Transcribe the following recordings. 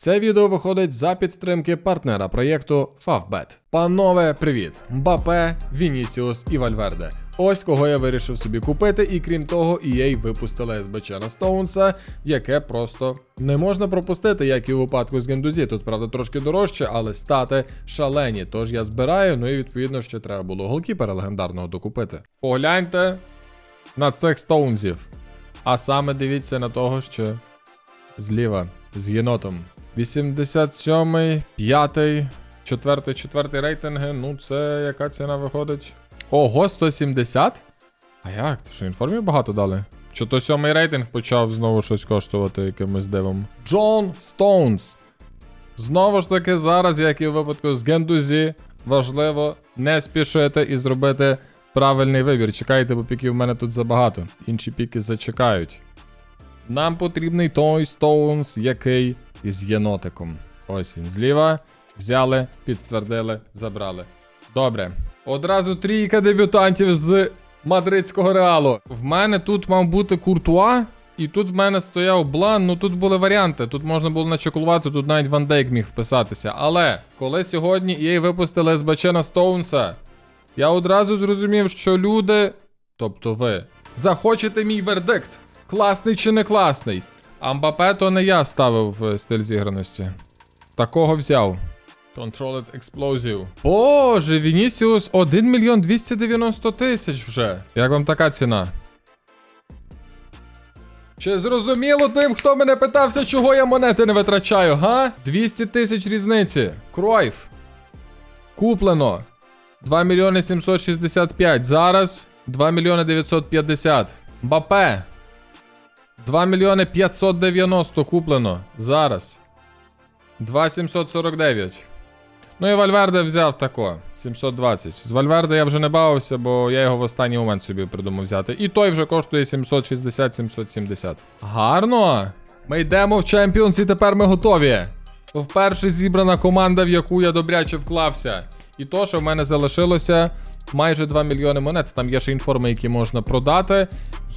Це відео виходить за підтримки партнера проєкту Favbet. Панове, привіт! Мбапе, Вінісіус і Вальверде. Ось кого я вирішив собі купити, і крім того, EA випустили СБЧ на Стоунса, яке просто не можна пропустити, як і у випадку з Гендузі. Тут, правда, трошки дорожче, але стати шалені. Тож я збираю, ну і відповідно ще треба було голкіпера легендарного докупити. Погляньте на цих стоунзів. А саме дивіться на того, що зліва з єнотом. 87-й, 5-й, 4-й, 4 рейтинги. Ну, це яка ціна виходить? Ого, 170? А як? То що інформів багато дали? Чи то сьомий рейтинг почав знову щось коштувати якимось дивом? Джон Стоунс. Знову ж таки, зараз, як і в випадку з Гендузі, важливо не спішити і зробити правильний вибір. Чекайте, бо піків в мене тут забагато. Інші піки зачекають. Нам потрібний той Стоунс, який із єнотиком. Ось він зліва. Взяли, підтвердили, забрали. Добре. Одразу трійка дебютантів з мадридського реалу. В мене тут мав бути Куртуа, і тут в мене стояв Блан. Ну тут були варіанти. Тут можна було начекулувати, тут навіть Ван Дейк міг вписатися. Але коли сьогодні EA випустили СБЧ на Стоунса, я одразу зрозумів, що люди, тобто ви, захочете мій вердикт. Класний чи не класний. А Мбапе то не я ставив в стиль зіграності. Такого взяв. Controlled Explosive. Боже, Вінісіус 1 мільйон 290 тисяч вже. Як вам така ціна? Чи зрозуміло тим, хто мене питався, чого я монети не витрачаю, га? 200 тисяч різниці. Кройф. Куплено. 2 мільйони 765. Зараз 2 мільйони 950. Мбапе. 2 мільйони 590 куплено. Зараз. 2749. Ну і Вальверде взяв тако. 720. З Вальверде я вже не бавився, бо я його в останній момент собі придумав взяти. І той вже коштує 760-770. Гарно. Ми йдемо в Champions і тепер ми готові. Вперше зібрана команда, в яку я добряче вклався. І то, що в мене залишилося майже 2 мільйони монет. Там є ще інформи, які можна продати.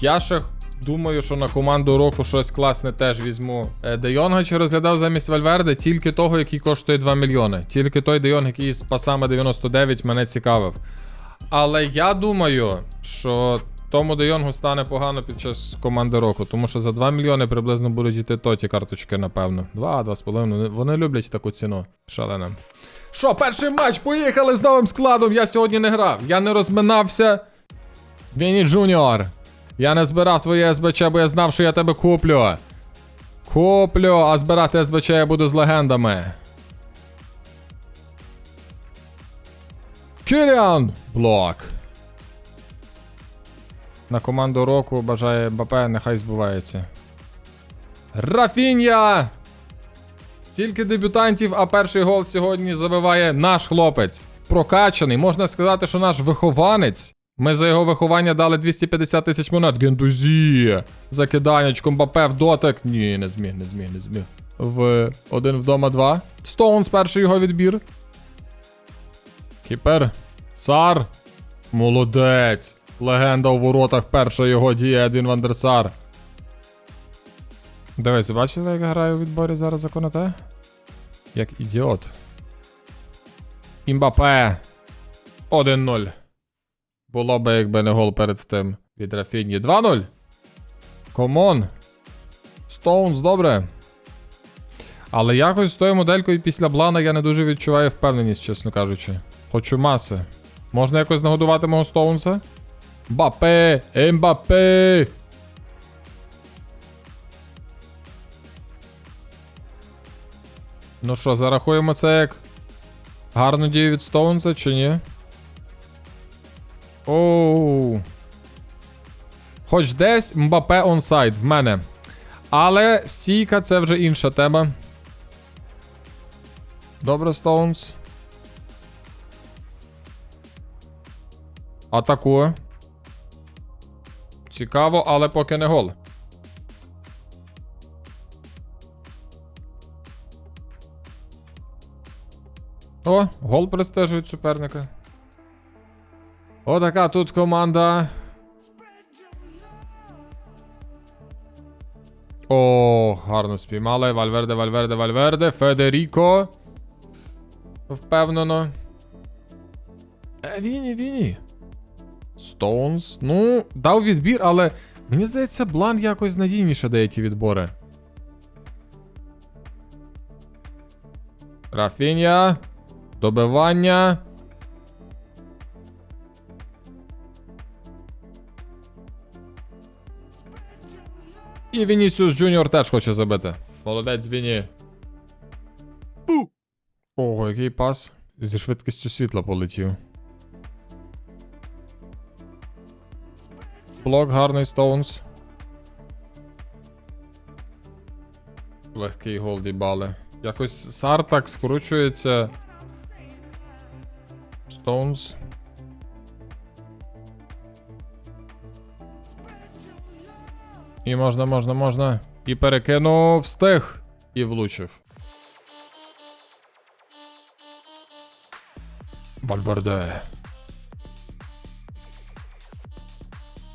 Я ще думаю, що на команду року щось класне теж візьму. Е, Де Йонга чи розглядав замість Вальверде тільки того, який коштує 2 мільйони. Тільки той Де Йонг, який з пасами 99 мене цікавив. Але я думаю, що тому Де Йонгу стане погано під час команди року, тому що за 2 мільйони приблизно будуть йти тоті карточки, напевно. 2, 2,5. Вони люблять таку ціну. Шалена. Що, перший матч? Поїхали з новим складом. Я сьогодні не грав. Я не розминався. Віні Джуніор. Я не збирав твоє СБЧ, бо я знав, що я тебе куплю. Куплю, а збирати СБЧ я буду з легендами. Кіліан! Блок. На команду року бажає БП, нехай збувається. Рафінья! Стільки дебютантів, а перший гол сьогодні забиває наш хлопець. Прокачаний, можна сказати, що наш вихованець. Ми за його виховання дали 250 тисяч монет. Гендузі. Закиданнячком Бапе в дотик. Ні, не зміг, не зміг, не зміг. В один вдома два. Стоунс перший його відбір. Кіпер. Сар. Молодець. Легенда у воротах перша його дія Едвін Вандерсар. Дивись, бачили, як граю у відборі зараз за? Як ідіот. Імбапе. 1-0. Було би, якби не гол перед тим від Рафіні. 2-0. Комон. Стоунс, добре. Але якось з тою моделькою після Блана я не дуже відчуваю впевненість, чесно кажучи. Хочу маси. Можна якось нагодувати мого Стоунса? Бапе! Ембапе! Ну що, зарахуємо це як гарну дію від Стоунса чи ні? Оу. Хоч десь Мбапе онсайд в мене. Але стійка це вже інша тема. Добре, Стоунс. Атакує. Цікаво, але поки не гол. О, гол пристежують суперника. Отака тут команда. О, гарно спіймали. Вальверде, Вальверде, Вальверде. Федеріко. Впевнено. Е, Віні, Віні. Стоунс. Ну, дав відбір, але мені здається, Блан якось надійніше дає ті відбори. Рафінія. Добивання. І Вінісіус Джуніор теж хоче забити. Молодець Віні. Ого, який пас. Зі швидкістю світла полетів. Блок гарний Стоунс. Легкий гол дібали. Якось Сар так скручується. Стоунс. І можна, можна, можна. І перекинув, встиг. І влучив. Вальверде.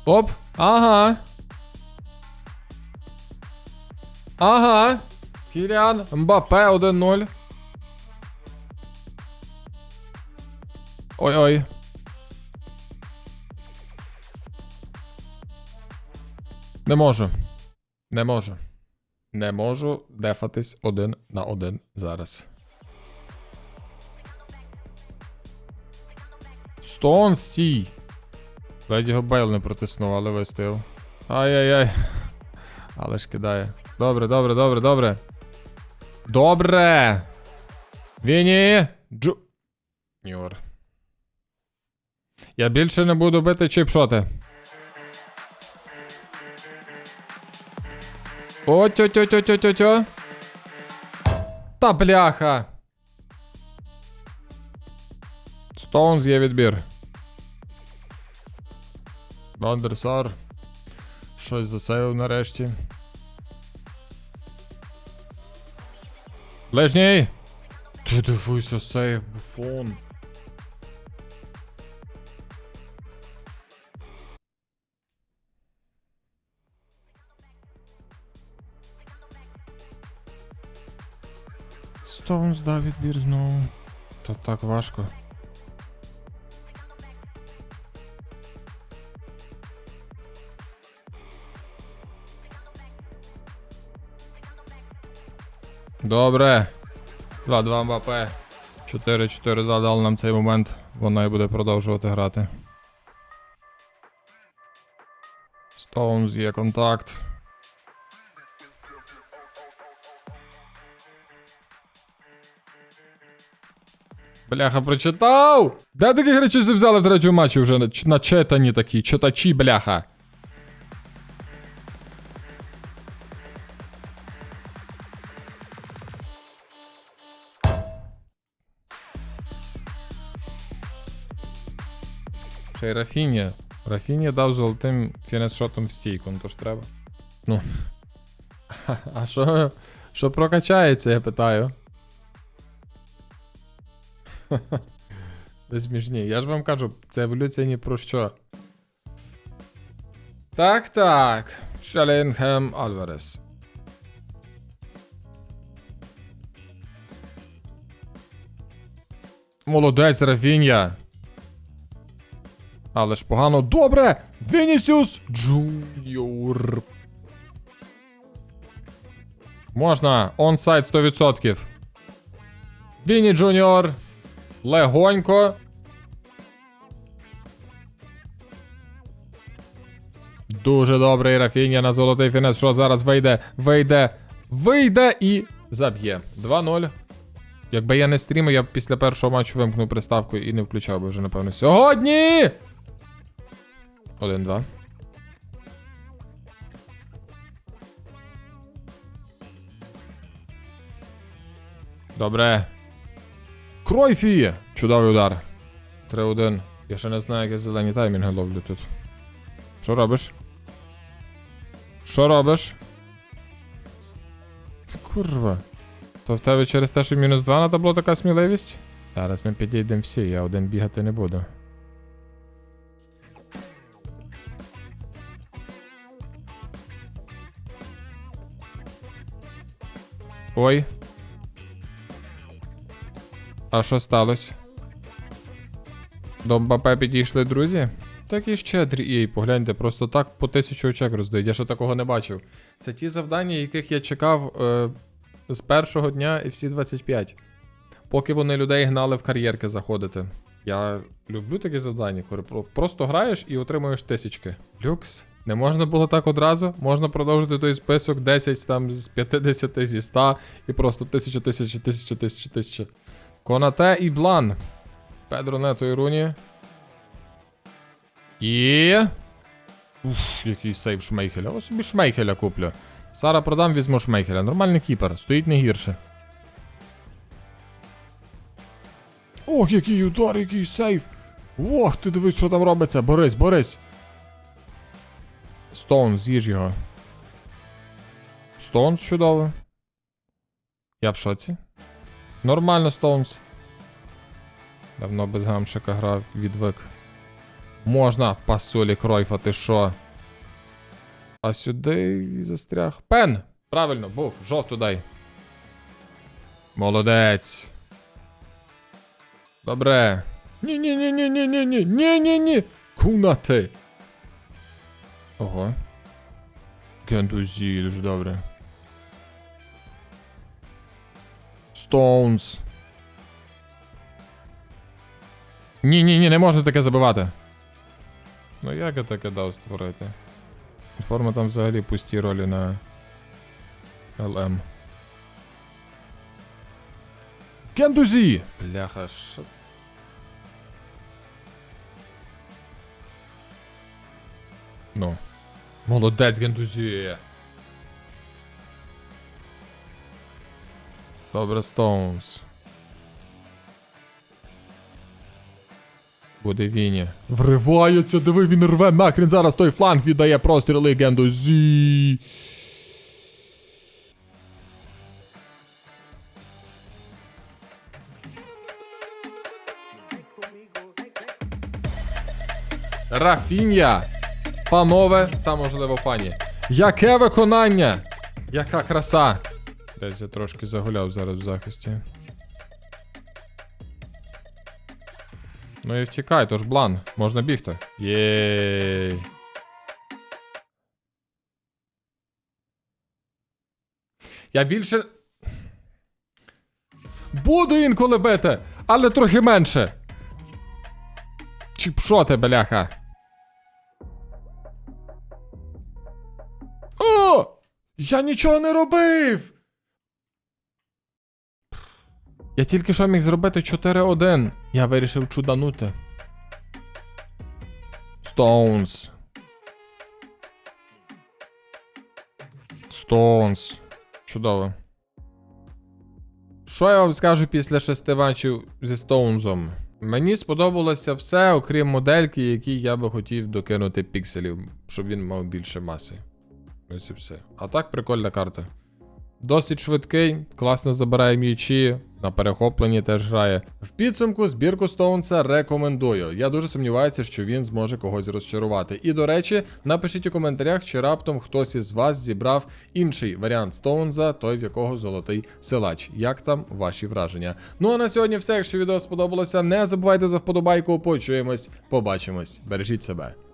Оп. Ага. Ага. Кіліан. Мбапе 1-0. Ой-ой. Не можу. Не можу. Не можу дефатись один на один зараз. Стоун стій. Ледь його Бейл не протиснув, але вистояв. Ай-яй-яй. Але ж кидає. Добре, добре, добре, добре. Добре. Віні. Джу. Нюр. Я більше не буду бити чіпшоти. О, тьо тьо тьо тьо тьо тьо Та бляха. Стоунс є відбір. Вандерсар. Щось засейвив нарешті. Ближній. Ти дивися, сейв, буфон. Стоунс дав відбір знову. То так важко. Добре. 2-2 Мбапе. 4-4-2 дали нам цей момент. Вона і буде продовжувати грати. Стоунс є контакт. Бляха, прочитав! Де таких речей взяли в третьому матчі вже на- начитані такі, читачі, бляха. Ще й Рафінія. Рафінія дав золотим фінес-шотом в стійку, ну то ж треба. Ну. А що, що прокачається, я питаю. Ви смішні. Я ж вам кажу, це еволюція ні про що. Так, так. Шалінгем Альварес. Молодець, Рафінія. Але ж погано. Добре! Вінісіус Джуніор. Можна. Онсайд 100%. Віні Джуніор. Легонько. Дуже добрий Рафінія на золотий фінес. Що зараз вийде, вийде, вийде і заб'є. 2-0. Якби я не стрімив, я б після першого матчу вимкнув приставку і не включав би вже, напевно, сьогодні. 1-2. Добре. Кройфі! Чудовий удар. 3-1. Я ще не знаю, як я зелені таймінги ловлю тут. Що робиш? Що робиш? Курва. То в тебе через те, що мінус 2 на табло така сміливість? Зараз ми підійдемо всі, я один бігати не буду. Ой. А що сталося? До Мбапе підійшли друзі? Такі щедрі EA, погляньте, просто так по тисячу очек роздають. Я ще такого не бачив. Це ті завдання, яких я чекав е, з першого дня і всі 25. Поки вони людей гнали в кар'єрки заходити. Я люблю такі завдання, коли просто граєш і отримуєш тисячки. Люкс. Не можна було так одразу. Можна продовжити той список 10 там з 50 зі 100 і просто тисяча, тисяча, тисяча, тисяча, тисяча. Конате і Блан. Педро Нето і Руні. І. Уф, який сейв Шмейхеля. Ось собі Шмейхеля куплю. Сара продам, візьму Шмейхеля. Нормальний кіпер, стоїть не гірше. Ох, який удар, який сейв. Ох, ти дивись, що там робиться. Борись, борись. Стоун, з'їж його. Стоунс чудово. Я в шоці. Нормально, Стоунс. Давно без гамшика грав, відвик. Можна, пасулі Кройфа, ти що? А сюди застряг. Пен! Правильно, був, жовту дай. Молодець. Добре. Ні-ні-ні-ні-ні-ні-ні. Ні-ні-ні. Кунати. Ого. Кентузі, дуже добре. Стоунс. Ні, ні, ні, не можна таке забивати. Ну як я таке дав створити? Форма там взагалі пусті ролі на ЛМ. Кендузі! Бляха, що. Ну. Молодець, Гендузі! Добре, Стоунс. Буде Віні. Вривається, диви, він рве нахрен зараз той фланг віддає простріли Гендузі. Рафінія. Панове та можливо пані. Яке виконання? Яка краса. Десь я трошки загуляв зараз в захисті. Ну і втікай, то ж блан. Можна бігти. Єй. Я більше. Буду інколи бити, але трохи менше. Що ти, бляха? О! Я нічого не робив! Я тільки що міг зробити 4-1. Я вирішив чуданути. Стоунс. Стоунс. Чудово. Що я вам скажу після шести матчів зі Стоунзом? Мені сподобалося все, окрім модельки, якій я би хотів докинути пікселів, щоб він мав більше маси. Ось і все. А так прикольна карта. Досить швидкий, класно забирає м'ячі, на перехопленні теж грає. В підсумку збірку Стоунса рекомендую. Я дуже сумніваюся, що він зможе когось розчарувати. І до речі, напишіть у коментарях, чи раптом хтось із вас зібрав інший варіант Стоунза, той в якого золотий силач. Як там ваші враження? Ну а на сьогодні все. Якщо відео сподобалося, не забувайте за вподобайку. Почуємось, побачимось. Бережіть себе.